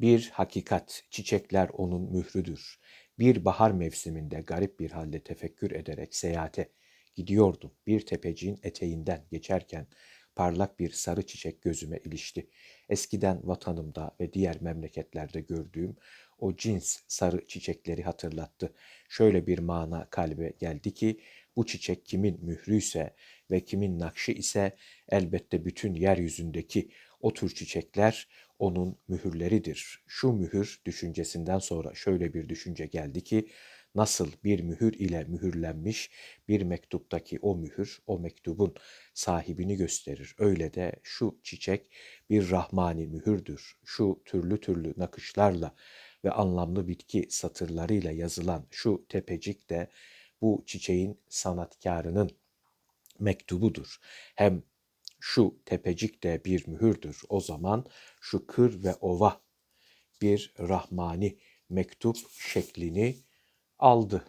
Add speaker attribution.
Speaker 1: Bir hakikat, çiçekler onun mührüdür. Bir bahar mevsiminde garip bir halde tefekkür ederek seyahate gidiyordum. Bir tepeciğin eteğinden geçerken parlak bir sarı çiçek gözüme ilişti. Eskiden vatanımda ve diğer memleketlerde gördüğüm o cins sarı çiçekleri hatırlattı. Şöyle bir mana kalbe geldi ki bu çiçek kimin mührüyse ve kimin nakşı ise elbette bütün yeryüzündeki o tür çiçekler onun mühürleridir. Şu mühür düşüncesinden sonra şöyle bir düşünce geldi ki nasıl bir mühür ile mühürlenmiş bir mektuptaki o mühür o mektubun sahibini gösterir. Öyle de şu çiçek bir rahmani mühürdür. Şu türlü türlü nakışlarla ve anlamlı bitki satırlarıyla yazılan şu tepecik de bu çiçeğin sanatkarının mektubudur. Hem şu tepecik de bir mühürdür. O zaman şu kır ve ova bir rahmani mektup şeklini aldı.